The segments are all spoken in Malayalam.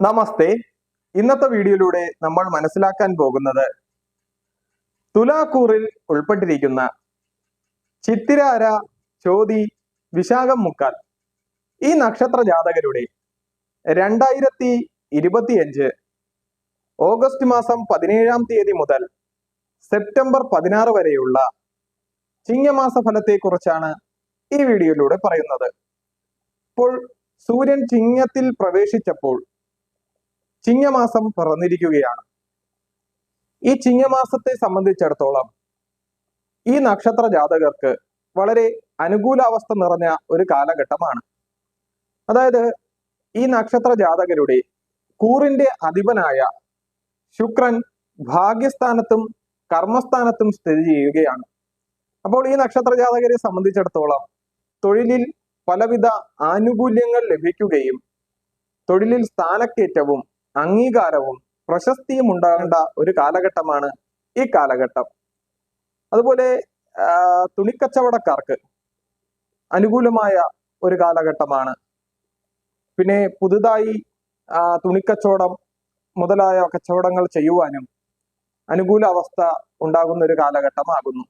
നമസ്തേ. ഇന്നത്തെ വീഡിയോയിലൂടെ നമ്മൾ മനസ്സിലാക്കാൻ പോകുന്നത് തുലാക്കൂറിൽ ഉൾപ്പെട്ടിരിക്കുന്ന ചിത്തിരാര ചോതി വിശാഖം മുക്കാൽ ഈ നക്ഷത്ര ജാതകരുടെ രണ്ടായിരത്തി ഇരുപത്തിയഞ്ച് ഓഗസ്റ്റ് മാസം പതിനേഴാം തീയതി മുതൽ സെപ്റ്റംബർ പതിനാറ് വരെയുള്ള ചിങ്ങമാസ ഫലത്തെക്കുറിച്ചാണ് ഈ വീഡിയോയിലൂടെ പറയുന്നത്. ഇപ്പോൾ സൂര്യൻ ചിങ്ങത്തിൽ പ്രവേശിച്ചപ്പോൾ ചിങ്ങമാസം പറന്നിരിക്കുകയാണ്. ഈ ചിങ്ങമാസത്തെ സംബന്ധിച്ചിടത്തോളം ഈ നക്ഷത്ര ജാതകർക്ക് വളരെ അനുകൂലാവസ്ഥ നിറഞ്ഞ ഒരു കാലഘട്ടമാണ്. അതായത് ഈ നക്ഷത്ര ജാതകരുടെ കൂറിന്റെ അധിപനായ ശുക്രൻ ഭാഗ്യസ്ഥാനത്തും കർമ്മസ്ഥാനത്തും സ്ഥിതി ചെയ്യുകയാണ്. അപ്പോൾ ഈ നക്ഷത്ര ജാതകരെ സംബന്ധിച്ചിടത്തോളം തൊഴിലിൽ പലവിധ ആനുകൂല്യങ്ങൾ ലഭിക്കുകയും തൊഴിലിൽ സ്ഥാനക്കയറ്റവും അംഗീകാരവും പ്രശസ്തിയും ഉണ്ടാകേണ്ട ഒരു കാലഘട്ടമാണ് ഈ കാലഘട്ടം. അതുപോലെ തുണിക്കച്ചവടക്കാർക്ക് അനുകൂലമായ ഒരു കാലഘട്ടമാണ്. പിന്നെ പുതുതായി തുണിക്കച്ചവടം മുതലായ കച്ചവടങ്ങൾ ചെയ്യുവാനും അനുകൂല അവസ്ഥ ഉണ്ടാകുന്ന ഒരു കാലഘട്ടമാകുന്നു.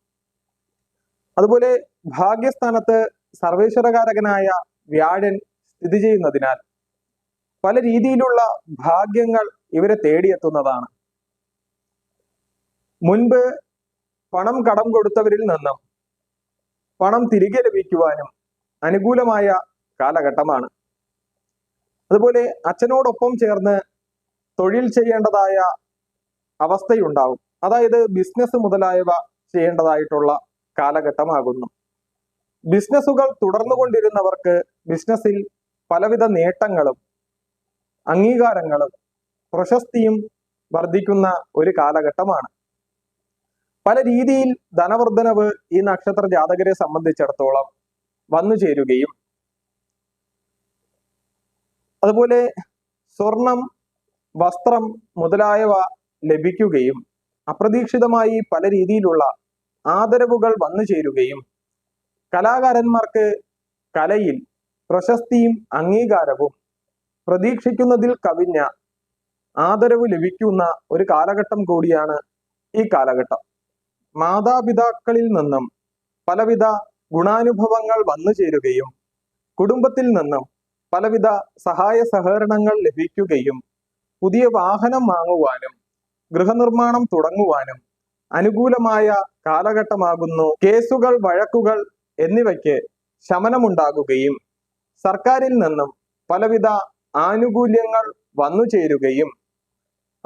അതുപോലെ ഭാഗ്യസ്ഥാനത്ത് സർവേശ്വരകാരകനായ വ്യാഴൻ സ്ഥിതി ചെയ്യുന്നതിനാൽ പല രീതിയിലുള്ള ഭാഗ്യങ്ങൾ ഇവരെ തേടിയെത്തുന്നതാണ്. മുൻപ് പണം കടം കൊടുത്തവരിൽ നിന്നും പണം തിരികെ ലഭിക്കുവാനും അനുകൂലമായ കാലഘട്ടമാണ്. അതുപോലെ അച്ഛനോടൊപ്പം ചേർന്ന് തൊഴിൽ ചെയ്യേണ്ടതായ അവസ്ഥയുണ്ടാവും. അതായത് ബിസിനസ് മുതലായവ ചെയ്യേണ്ടതായിട്ടുള്ള കാലഘട്ടമാകുന്നു. ബിസിനസ്സുകൾ തുടർന്നുകൊണ്ടിരുന്നവർക്ക് ബിസിനസ്സിൽ പലവിധ നേട്ടങ്ങളും അംഗീകാരങ്ങളും പ്രശസ്തിയും വർദ്ധിക്കുന്ന ഒരു കാലഘട്ടമാണ്. പല രീതിയിൽ ധനവർദ്ധനവ് ഈ നക്ഷത്ര ജാതകരെ സംബന്ധിച്ചിടത്തോളം വന്നു ചേരുകയും അതുപോലെ സ്വർണം വസ്ത്രം മുതലായവ ലഭിക്കുകയും അപ്രതീക്ഷിതമായി പല രീതിയിലുള്ള ആദരവുകൾ വന്നു ചേരുകയും കലാകാരന്മാർക്ക് കലയിൽ പ്രശസ്തിയും അംഗീകാരവും പ്രതീക്ഷിക്കുന്നതിൽ കവിഞ്ഞ ആദരവ് ലഭിക്കുന്ന ഒരു കാലഘട്ടം കൂടിയാണ് ഈ കാലഘട്ടം. മാതാപിതാക്കളിൽ നിന്നും പലവിധ ഗുണാനുഭവങ്ങൾ വന്നു ചേരുകയും കുടുംബത്തിൽ നിന്നും പലവിധ സഹായ സഹകരണങ്ങൾ ലഭിക്കുകയും പുതിയ വാഹനം വാങ്ങുവാനും ഗൃഹനിർമ്മാണം തുടങ്ങുവാനും അനുകൂലമായ കാലഘട്ടമാകുന്നു. കേസുകൾ വഴക്കുകൾ എന്നിവയ്ക്ക് ശമനമുണ്ടാകുകയും സർക്കാരിൽ നിന്നും പലവിധ ആനുകൂല്യങ്ങൾ വന്നു ചേരുകയും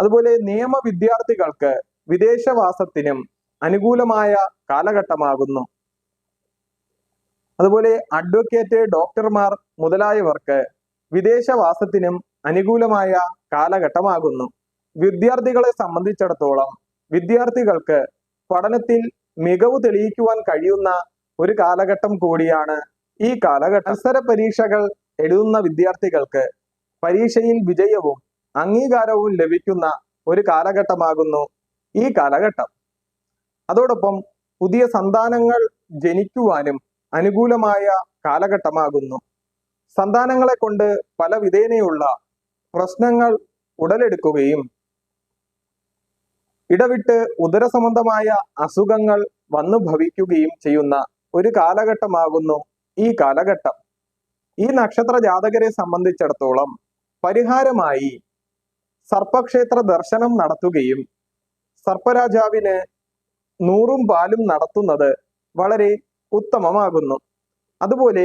അതുപോലെ നിയമ വിദ്യാർത്ഥികൾക്ക് വിദേശവാസത്തിനും അനുകൂലമായ കാലഘട്ടമാകുന്നു. അതുപോലെ അഡ്വക്കേറ്റ് ഡോക്ടർമാർ മുതലായവർക്ക് വിദേശവാസത്തിനും അനുകൂലമായ കാലഘട്ടമാകുന്നു. വിദ്യാർത്ഥികളെ സംബന്ധിച്ചിടത്തോളം വിദ്യാർത്ഥികൾക്ക് പഠനത്തിൽ മികവ് തെളിയിക്കുവാൻ കഴിയുന്ന ഒരു കാലഘട്ടം കൂടിയാണ് ഈ കാലഘട്ടം. മത്സര പരീക്ഷകൾ എഴുതുന്ന വിദ്യാർത്ഥികൾക്ക് പരീക്ഷയിൽ വിജയവും അംഗീകാരവും ലഭിക്കുന്ന ഒരു കാലഘട്ടമാകുന്നു ഈ കാലഘട്ടം. അതോടൊപ്പം പുതിയ സന്താനങ്ങൾ ജനിക്കുവാനും അനുകൂലമായ കാലഘട്ടമാകുന്നു. സന്താനങ്ങളെ കൊണ്ട് പല വിധേനയുള്ള പ്രശ്നങ്ങൾ ഉടലെടുക്കുകയും ഇടവിട്ട് ഉദരസംബന്ധമായ അസുഖങ്ങൾ വന്നു ഭവിക്കുകയും ചെയ്യുന്ന ഒരു കാലഘട്ടമാകുന്നു ഈ കാലഘട്ടം. ഈ നക്ഷത്ര ജാതകരെ സംബന്ധിച്ചിടത്തോളം പരിഹാരമായി സർപ്പക്ഷേത്ര ദർശനം നടത്തുകയും സർപ്പരാജാവിന് നൂറും പാലും നടത്തുന്നത് വളരെ ഉത്തമമാകുന്നു. അതുപോലെ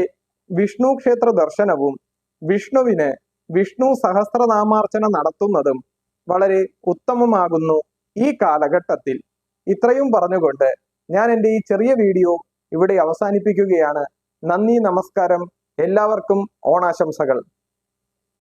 വിഷ്ണു ക്ഷേത്ര ദർശനവും വിഷ്ണുവിന് വിഷ്ണു സഹസ്രനാമാർച്ചന നടത്തുന്നതും വളരെ ഉത്തമമാകുന്നു ഈ കാലഘട്ടത്തിൽ. ഇത്രയും പറഞ്ഞുകൊണ്ട് ഞാൻ എന്റെ ഈ ചെറിയ വീഡിയോ ഇവിടെ അവസാനിപ്പിക്കുകയാണ്. നന്ദി നമസ്കാരം. എല്ലാവർക്കും ഓണാശംസകൾ.